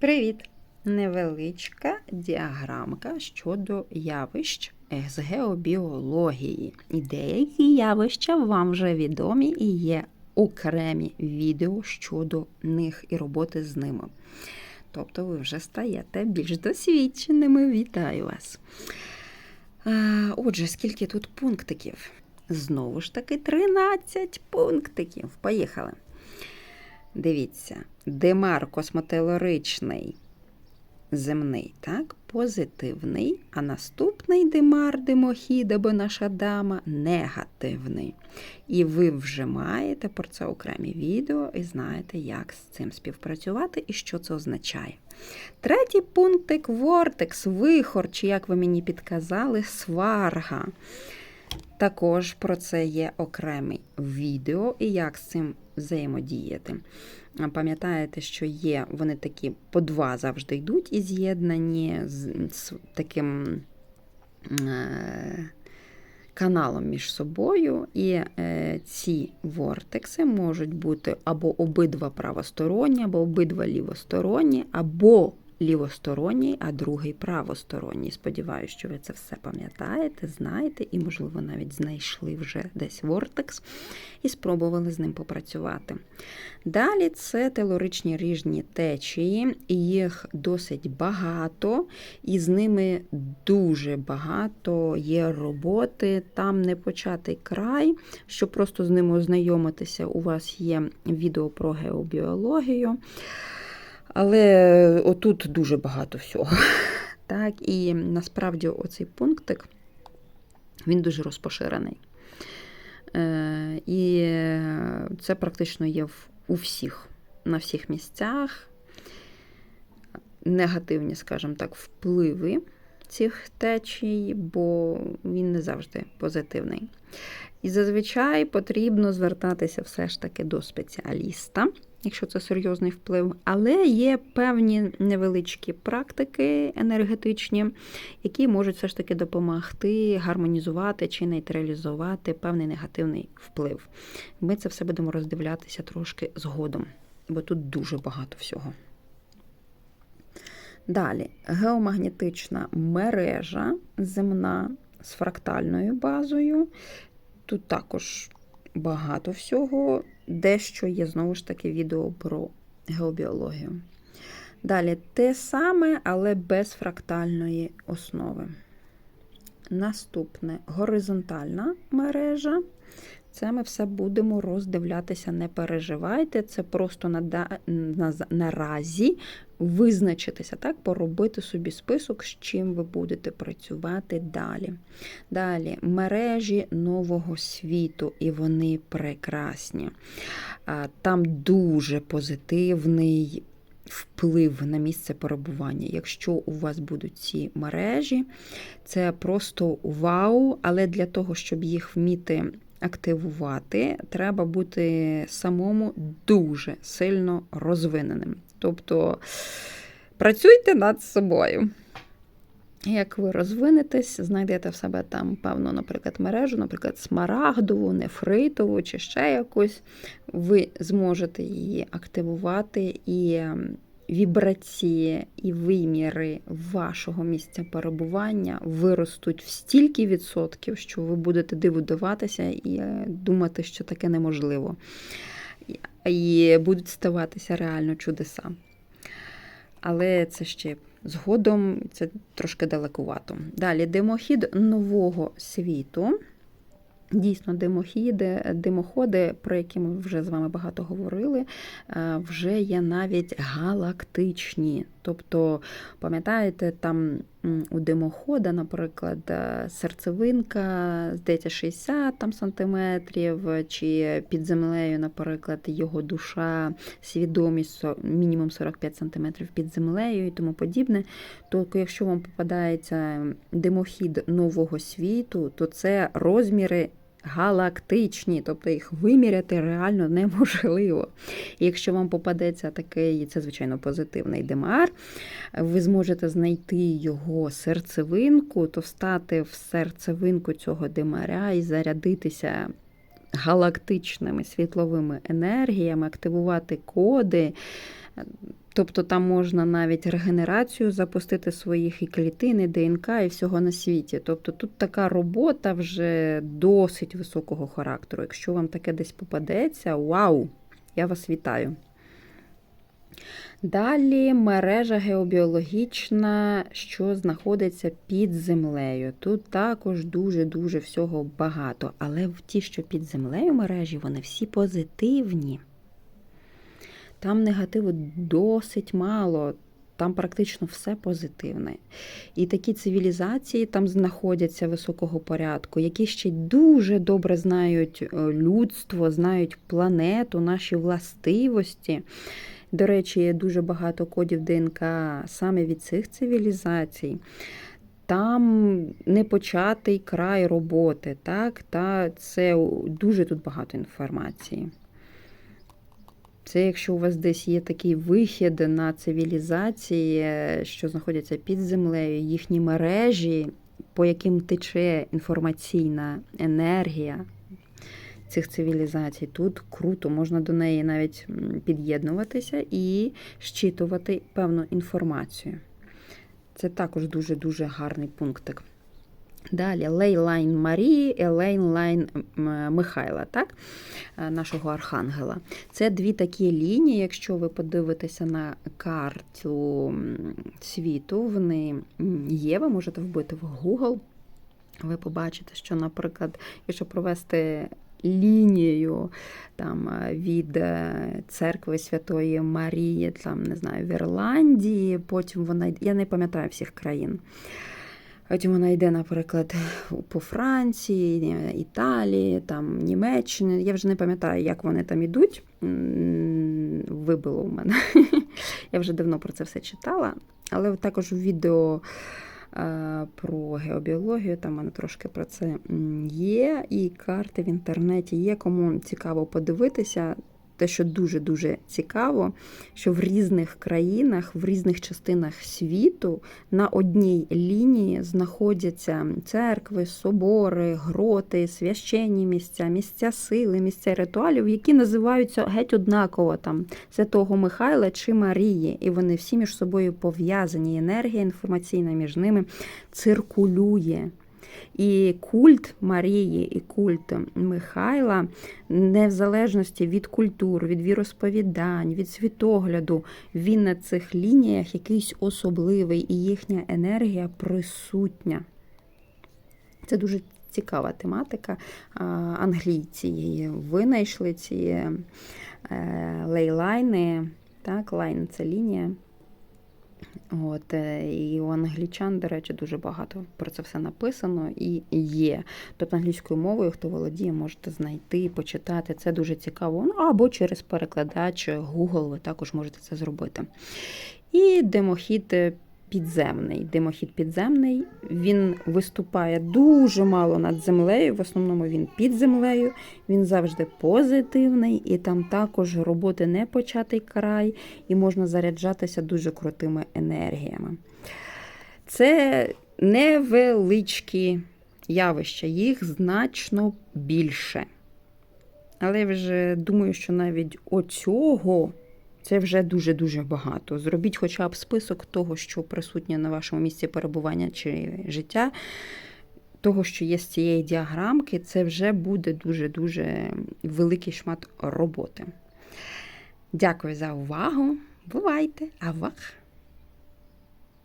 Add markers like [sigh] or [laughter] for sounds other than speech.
Привіт! Невеличка діаграмка щодо явищ з геобіології. І деякі явища вам вже відомі і є окремі відео щодо них і роботи з ними. Тобто ви вже стаєте більш досвідченими. Вітаю вас! Отже, скільки тут пунктиків? Знову ж таки, 13 пунктиків. Поїхали. Дивіться, демар космотелоричний земний, так, позитивний, а наступний демар демохід або наша дама негативний. І ви вже маєте про це окремі відео і знаєте, як з цим співпрацювати і що це означає. Третій пунктик вортекс, вихор, чи як ви мені підказали, сварга. Також про це є окреме відео і як з цим взаємодіяти. Пам'ятаєте, що є, вони такі по два завжди йдуть і з'єднані з, таким е, каналом між собою, і е, ці вортекси можуть бути або обидва правосторонні, або обидва лівосторонні, або лівосторонній, а другий правосторонній. Сподіваюся, що ви це все пам'ятаєте, знаєте, і, можливо, навіть знайшли вже десь вортекс і спробували з ним попрацювати. Далі це телоричні ріжні течії, їх досить багато, і з ними дуже багато є роботи. Там не початий край, щоб просто з ними ознайомитися, у вас є відео про геобіологію. Але отут дуже багато всього. [laughs] Так, І насправді оцей пунктик він дуже розпоширений. Е, І це практично є у всіх, на всіх місцях. Негативні, скажімо так, впливи цих течій, бо він не завжди позитивний. І зазвичай потрібно звертатися все ж таки до спеціаліста якщо це серйозний вплив, але є певні невеличкі практики енергетичні, які можуть все ж таки допомогти гармонізувати чи нейтралізувати певний негативний вплив. Ми це все будемо роздивлятися трошки згодом, бо тут дуже багато всього. Далі, геомагнетична мережа земна з фрактальною базою. Тут також багато всього, дещо є знову ж таки відео про геобіологію. Далі те саме, але без фрактальної основи. Наступне горизонтальна мережа. Це ми все будемо роздивлятися, не переживайте, це просто наразі визначитися, так, поробити собі список, з чим ви будете працювати далі. Далі мережі нового світу, і вони прекрасні. Там дуже позитивний. Вплив на місце перебування. Якщо у вас будуть ці мережі, це просто вау, але для того, щоб їх вміти активувати, треба бути самому дуже сильно розвиненим. Тобто працюйте над собою. Як ви розвинетесь, знайдете в себе там певну, наприклад, мережу, наприклад, смарагдову, нефритову чи ще якусь, ви зможете її активувати і вібрації і виміри вашого місця перебування виростуть в стільки відсотків, що ви будете дивуватися і е, думати, що таке неможливо. І будуть ставатися реально чудеса. Але це ще згодом це трошки далекувато. Далі димохід нового світу. Дійсно, димохіди, димоходи, про які ми вже з вами багато говорили, е, вже є навіть галактичні. Тобто, пам'ятаєте, там у димохода, наприклад, е, серцевинка, здається, 60 там, сантиметрів, чи під землею, наприклад, його душа, свідомість мінімум 45 сантиметрів під землею і тому подібне. То якщо вам попадається димохід нового світу, то це розміри галактичні, тобто їх виміряти реально неможливо. І якщо вам попадеться такий, це, звичайно, позитивний демар, ви зможете знайти його серцевинку, то встати в серцевинку цього демаря і зарядитися. Галактичними світловими енергіями, активувати коди, Тобто там можна навіть регенерацію запустити своїх і клітин, і ДНК, і всього на світі. Тобто тут така робота вже досить високого характеру. Якщо вам таке десь попадеться, вау! Я вас вітаю. Далі мережа геобіологічна, що знаходиться під землею. Тут також дуже-дуже всього багато. Але ті, що під землею мережі, вони всі позитивні. Там негативу досить мало, там практично все позитивне. І такі цивілізації там знаходяться високого порядку, які ще дуже добре знають е, людство, знають планету, наші властивості. До речі, є дуже багато кодів ДНК саме від цих цивілізацій. Там непочатий край роботи, так? Та це дуже тут багато інформації. Це якщо у вас десь є такий вихід на цивілізації, що знаходяться під землею, їхні мережі, по яким тече інформаційна енергія цих цивілізацій, тут круто, можна до неї навіть під'єднуватися і щитувати певну інформацію. Це також дуже-дуже гарний пунктик. Далі Лейлайн Марії і Лейнлайн Михайла, так? нашого архангела. Це дві такі лінії, якщо ви подивитеся на карту світу, вони є, ви можете вбити в Google. Ви побачите, що, наприклад, якщо провести лінією там, від церкви Святої Марії, там, не знаю, в Ірландії, потім вона, я не пам'ятаю всіх країн. Потім вона йде, наприклад, [laughs] по Франції, Італії, там, Німеччині. Я вже не пам'ятаю, як вони там ідуть. Вибило у мене. [laughs] Я вже давно про це все читала. Але також у відео про геобіологію, там в мене трошки про це є. І карти в інтернеті є. Кому цікаво подивитися те, що дуже-дуже цікаво, що в різних країнах, в різних частинах світу на одній лінії знаходяться церкви, собори, гроти, священні місця, місця сили, місця ритуалів, які називаються геть однаково там Святого Михайла чи Марії. І вони всі між собою пов'язані. Енергія інформаційна між ними циркулює. І культ Марії, і культ Михайла, не в залежності від культур, від віросповідань, від світогляду, він на цих лініях якийсь особливий, і їхня енергія присутня. Це дуже цікава тематика. Англійці її винайшли ці е, лейлайни. Так, лайн це лінія. От, е, І у англічан, до речі, дуже багато про це все написано і є. Тобто англійською мовою, хто володіє, можете знайти, почитати. Це дуже цікаво. Ну, Або через перекладач Google ви також можете це зробити. І димохід підземний. Димохід підземний, він виступає дуже мало над землею, в основному він під землею, він завжди позитивний, і там також роботи не початий край, і можна заряджатися дуже крутими енергіями. Це невеличкі явища, їх значно більше. Але я вже думаю, що навіть оцього це вже дуже-дуже багато. Зробіть хоча б список того, що присутнє на вашому місці перебування чи життя, того, що є з цієї діаграмки, це вже буде дуже-дуже великий шмат роботи. Дякую за увагу. Бувайте! Авах!